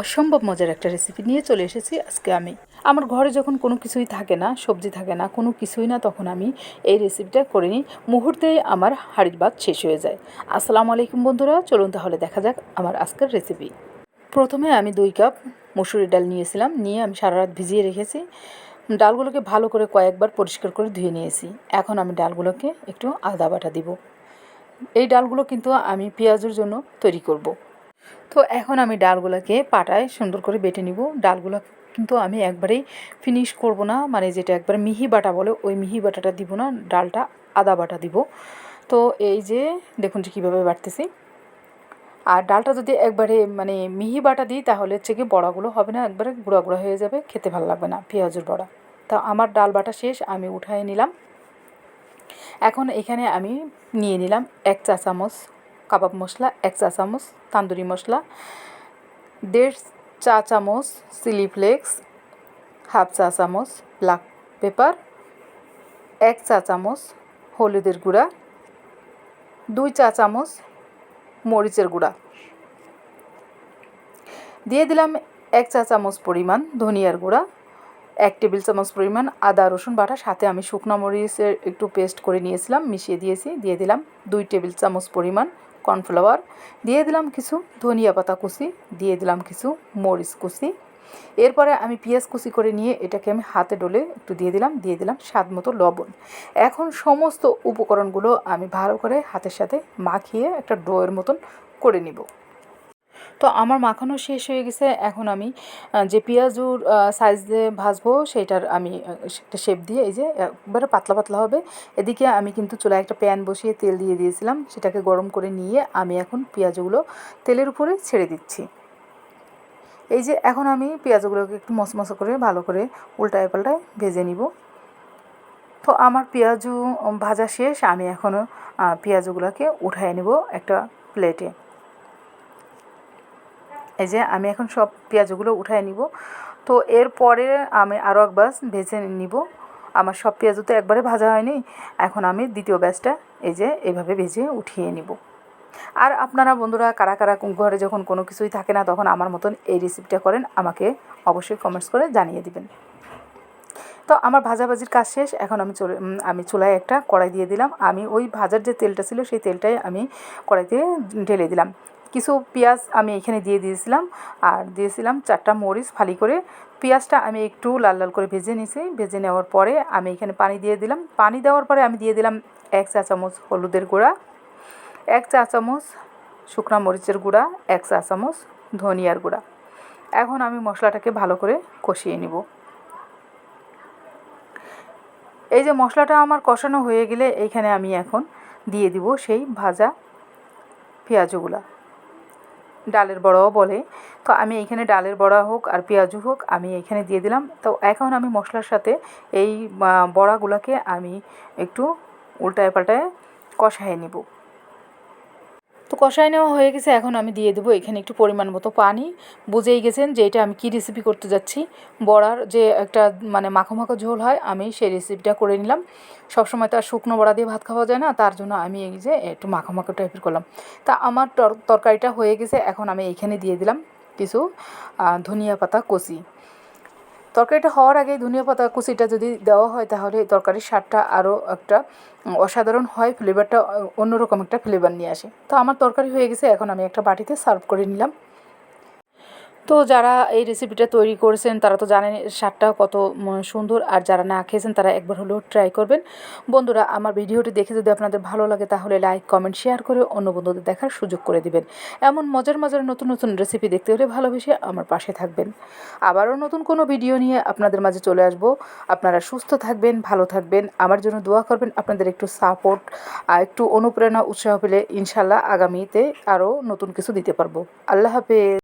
অসম্ভব মজার একটা রেসিপি নিয়ে চলে এসেছি আজকে আমি। আমার ঘরে যখন কোনো কিছুই থাকে না, সবজি থাকে না, কোনো কিছুই না, তখন আমি এই রেসিপিটা করে নিই। মুহূর্তেই আমার হাড়ির ভাত শেষ হয়ে যায়। আসসালামু আলাইকুম বন্ধুরা, চলুন তাহলে দেখা যাক আমার আজকের রেসিপি প্রথমে আমি দুই কাপ মসুরি ডাল নিয়েছিলাম, নিয়ে আমি সারা রাত ভিজিয়ে রেখেছি। ডালগুলোকে ভালো করে কয়েকবার পরিষ্কার করে ধুয়ে নিয়েছি। এখন আমি ডালগুলোকে একটু আদা বাটা দিব। এই ডালগুলো কিন্তু আমি পেঁয়াজের জন্য তৈরি করব। তো এখন আমি ডালগুলোকে পাটায় সুন্দর করে বেটে নিব। ডালগুলো কিন্তু আমি একবারেই ফিনিশ করব না মানে যেটা একবার মিহি বাটা বলে, ওই মিহি বাটাটা দিব না, ডালটা আদা বাটা দিব। তো এই যে, দেখুন যে কীভাবে বাটতেছি। আর ডালটা যদি একবারে মানে মিহি বাটা দিই, তাহলে হচ্ছে কি বড়াগুলো হবে না, একবারে গুঁড়া গুঁড়া হয়ে যাবে, খেতে ভালো লাগবে না, পেঁয়াজের বড়া। তা আমার ডাল বাটা শেষ, আমি উঠাই নিলাম। এখন এখানে আমি নিয়ে নিলাম এক চা চামচ কাবাব মশলা, এক চা চামচ তান্দুরি মশলা, দেড় চা চামচ চিলি ফ্লেক্স, হাফ চা চামচ ব্ল্যাক পেপার, এক চা চামচ হলুদের গুঁড়া, দুই চা চামচ মরিচের গুঁড়া। দিয়ে দিলাম এক চা চামচ পরিমাণ ধনিয়ার গুঁড়া, এক টেবিল চামচ পরিমাণ আদা, রসুন বাটা, সাথে আমি শুকনো মরিচের একটু পেস্ট করে নিয়েছিলাম, মিশিয়ে দিয়েছি, দিয়ে দিলাম দুই টেবিল চামচ পরিমাণ কর্নফ্লাওয়ার, দিয়ে দিলাম কিছু ধনিয়া পাতা কুচি, দিয়ে দিলাম কিছু মরিচ কুচি। এরপরে আমি পেঁয়াজ কুচি করে নিয়ে এটাকে আমি হাতে ডলে একটু দিয়ে দিলাম দিয়ে দিলাম স্বাদ মতো লবণ। এখন সমস্ত উপকরণগুলো আমি ভালো করে হাতের সাথে মাখিয়ে একটা ডোয়ের মতন করে নিব। তো আমার মাখানো শেষ হয়ে গেছে, এখন আমি যে পেঁয়াজুর সাইজ দিয়ে ভাজবো সেটার আমি একটা শেপ দিয়ে এই যে একবারে পাতলা পাতলা হবে। এদিকে আমি কিন্তু চুলায় একটা প্যান বসিয়ে তেল দিয়ে দিয়েছিলাম, সেটাকে গরম করে নিয়ে আমি এখন পেঁয়াজগুলো তেলের উপরে ছেড়ে দিচ্ছি। এই যে এখন আমি পেঁয়াজগুলোকে একটু মশমশো করে ভালো করে উল্টায় পাল্টায় ভেজে নিব। তো আমার পেঁয়াজু ভাজা শেষ, আমি এখনও পেঁয়াজগুলোকে উঠায় নেব একটা প্লেটে এই যে আমি এখন সব পেঁয়াজগুলো উঠায় নিব। তো এরপরে আমি আরও একবার ভেজে নিব। আমার সব পেঁয়াজও তো একবারে ভাজা হয়নি। এখন আমি দ্বিতীয় ব্যাচটা এই যে এইভাবে ভেজে উঠিয়ে নিব। আর আপনারা বন্ধুরা, কারা কারা ঘরে যখন কোনো কিছুই থাকে না, তখন আমার মতন এই রেসিপিটা করেন, আমাকে অবশ্যই কমেন্টস করে জানিয়ে দিবেন। তো আমার ভাজাভাজির কাজ শেষ। এখন আমি চলে আমি চুলায় একটা কড়াই দিয়ে দিলাম। আমি ওই ভাজার যে তেলটা ছিল, সেই তেলটাই আমি কড়াইতে ঢেলে দিলাম। কিছু পেঁয়াজ আমি এখানে দিয়ে দিয়েছিলাম। আর দিয়েছিলাম চারটা মরিচ ফালি করে। পেঁয়াজটা আমি একটু লাল লাল করে ভেজে নিয়েছি ভেজে নেওয়ার পরে আমি এখানে পানি দিয়ে দিলাম। পানি দেওয়ার পরে আমি দিয়ে দিলাম এক চা চামচ হলুদের গুঁড়া, এক চা চামচ শুকনা মরিচের গুঁড়া, এক চা চামচ ধনিয়ার গুঁড়া। এখন আমি মশলাটাকে ভালো করে কষিয়ে নিব। এই যে মশলাটা আমার কষানো হয়ে গেলে এইখানে আমি এখন দিয়ে দিব সেই ভাজা পেঁয়াজগুলা। ডালের বড়াও বলে। তো আমি এইখানে ডালের বড়া হোক আর পেঁয়াজু হোক আমি এখানে দিয়ে দিলাম। তো এখন আমি মশলার সাথে এই বড়াগুলোকে আমি একটু উল্টায় পাল্টায় কষায় নিব। কষায় নেওয়া হয়ে গেছে, এখন আমি দিয়ে দেবো এখানে একটু পরিমাণ মতো পানি। বুঝেই গেছেন যে এটা আমি কী রেসিপি করতে যাচ্ছি। বড়ার যে একটা মানে মাখো মাখো ঝোল হয়, আমি সেই রেসিপিটা করে নিলাম। সবসময় তো আর শুকনো বড়া দিয়ে ভাত খাওয়া যায় না, তার জন্য আমি এই যে একটু মাখো মাখো টাইপের করলাম। তা আমার তরকারিটা হয়ে গেছে, এখন আমি এখানে দিয়ে দিলাম কিছু ধনিয়া পাতা, কচি। তরকারিটা হওয়ার আগে ধনিয়া পাতা কুচিটা যদি দেওয়া হয়, তাহলে তরকারির স্বাদটা আরও একটা অসাধারণ হয় ফ্লেভারটা অন্যরকম একটা ফ্লেভার নিয়ে আসে। তো আমার তরকারি হয়ে গেছে, এখন আমি একটা বাটিতে সার্ভ করে নিলাম। তো যারা এই রেসিপিটা তৈরি করেছেন, তারা তো জানেন স্বাদটাও কত সুন্দর। আর যারা না খেয়েছেন, তারা একবার হলেও ট্রাই করবেন। বন্ধুরা, আমার ভিডিওটি দেখে যদি আপনাদের ভালো লাগে, তাহলে লাইক কমেন্ট শেয়ার করে অন্য বন্ধুদের দেখার সুযোগ করে দিবেন। এমন মজার মজার নতুন নতুন রেসিপি দেখতে হলে ভালোবেসে আমার পাশে থাকবেন। আবারও নতুন কোনো ভিডিও নিয়ে আপনাদের মাঝে চলে আসব। আপনারা সুস্থ থাকবেন, ভালো থাকবেন। আমার জন্য দোয়া করবেন, আপনাদের একটু সাপোর্ট আর একটু অনুপ্রেরণা, উৎসাহ পেলে ইনশাল্লাহ আগামীতে আরও নতুন কিছু দিতে পারব। আল্লাহ হাফেজ।